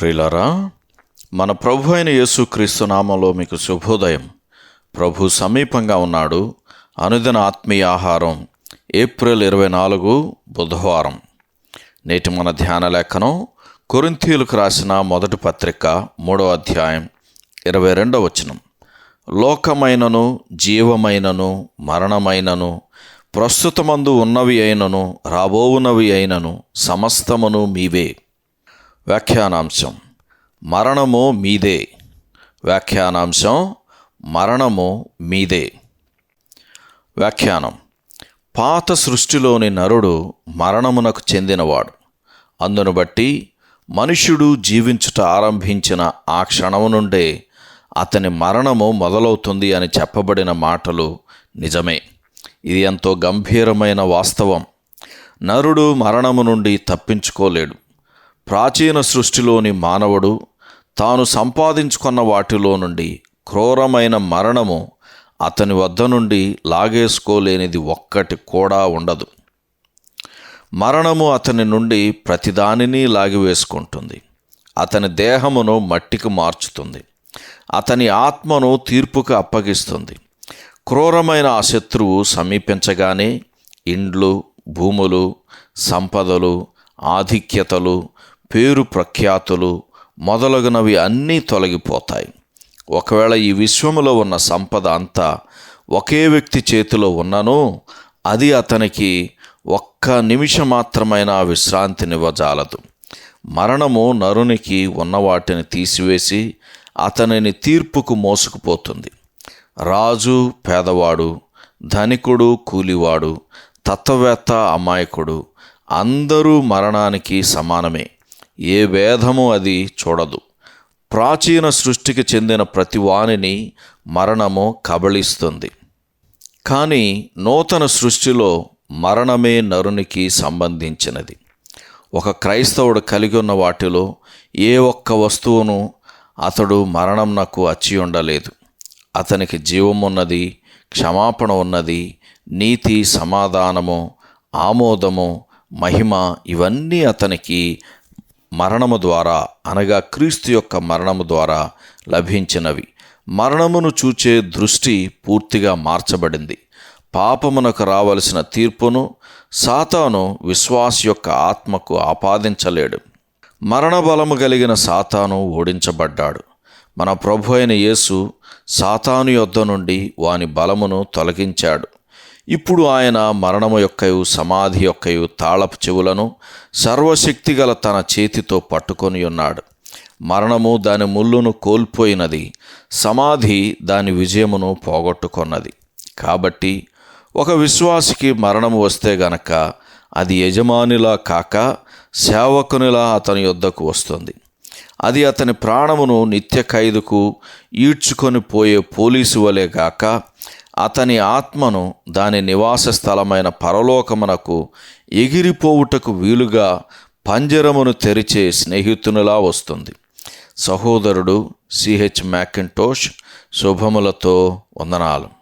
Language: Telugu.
ప్రిలరా మన ప్రభు అయిన యేసుక్రీస్తు నామంలో మీకు శుభోదయం. ప్రభు సమీపంగా ఉన్నాడు. అనుదిన ఆత్మీయ ఆహారం ఏప్రిల్ ఇరవై నాలుగు బుధవారం. నేటి మన ధ్యాన లేఖనం కొరింథీయులకు రాసిన మొదటి పత్రిక మూడో అధ్యాయం ఇరవై రెండవ వచనం. లోకమైనను జీవమైనను మరణమైనను ప్రస్తుతమందు ఉన్నవి అయినను రాబోవునవి అయినను సమస్తమును మీవే. వ్యాఖ్యానాంశం మరణము మీదే. వ్యాఖ్యానాంశం మరణము మీదే. వ్యాఖ్యానం పాత సృష్టిలోని నరుడు మరణమునకు చెందినవాడు. అందును బట్టి మనుష్యుడు జీవించుట ఆరంభించిన ఆ క్షణము నుండే అతని మరణము మొదలవుతుంది అని చెప్పబడిన మాటలు నిజమే. ఇది ఎంతో గంభీరమైన వాస్తవం. నరుడు మరణము నుండి తప్పించుకోలేడు. ప్రాచీన సృష్టిలోని మానవుడు తాను సంపాదించుకున్న వాటిలో నుండి క్రూరమైన మరణము అతని వద్ద నుండి లాగేసుకోలేనిది ఒక్కటి కూడా ఉండదు. మరణము అతని నుండి ప్రతిదానిని లాగివేసుకుంటుంది. అతని దేహమును మట్టికి మార్చుతుంది. అతని ఆత్మను తీర్పుకు అప్పగిస్తుంది. క్రూరమైన ఆ శత్రువు సమీపించగానే ఇండ్లు భూములు సంపదలు ఆధిక్యతలు పేరు ప్రఖ్యాతులు మొదలగునవి అన్నీ తొలగిపోతాయి. ఒకవేళ ఈ విశ్వములో ఉన్న సంపద అంతా ఒకే వ్యక్తి చేతిలో ఉన్నను అది అతనికి ఒక్క నిమిషం మాత్రమైన విశ్రాంతినివ్వజాలదు. మరణము నరునికి ఉన్న వాటిని తీసివేసి అతనిని తీర్పుకు మోసుకుపోతుంది. రాజు పేదవాడు ధనికుడు కూలివాడు తత్వవేత్త అమాయకుడు అందరూ మరణానికి సమానమే. ఏ భేదము అది చూడదు. ప్రాచీన సృష్టికి చెందిన ప్రతి వానిని మరణము కబళిస్తుంది. కానీ నూతన సృష్టిలో మరణమే నరునికి సంబంధించినది. ఒక క్రైస్తవుడు కలిగి ఉన్న వాటిలో ఏ ఒక్క వస్తువును అతడు మరణం నాకు అచ్చి ఉండలేదు. అతనికి జీవం ఉన్నది క్షమాపణ ఉన్నది నీతి సమాధానము ఆమోదము మహిమ ఇవన్నీ అతనికి మరణము ద్వారా అనగా క్రీస్తు యొక్క మరణము ద్వారా లభించినవి. మరణమును చూచే దృష్టి పూర్తిగా మార్చబడింది. పాపమునకు రావలసిన తీర్పును సాతాను విశ్వాస్ యొక్క ఆత్మకు ఆపాదించలేడు. మరణబలము కలిగిన సాతాను ఓడించబడ్డాడు. మన ప్రభు అయిన యేసు సాతాను యొద్ద నుండి వాని బలమును తొలగించాడు. ఇప్పుడు ఆయన మరణము యొక్కయు సమాధి యొక్కయు తాళపు చెవులను సర్వశక్తిగల తన చేతితో పట్టుకొని ఉన్నాడు. మరణము దాని ముళ్ళును కోల్పోయినది సమాధి దాని విజయమును పోగొట్టుకున్నది. కాబట్టి ఒక విశ్వాసికి మరణము వస్తే గనక అది యజమానిలా కాక సేవకునిలా అతని యొద్దకు వస్తుంది. అది అతని ప్రాణమును నిత్య ఖైదుకు ఈడ్చుకొని పోయే పోలీసు వలె గాక అతని ఆత్మను దాని నివాస స్థలమైన పరలోకమునకు ఎగిరిపోవుటకు వీలుగా పంజరమును తెరిచే స్నేహితునిలా వస్తుంది. సహోదరుడు సిహెచ్ మ్యాకింటోష్ శుభములతో వందనాలు.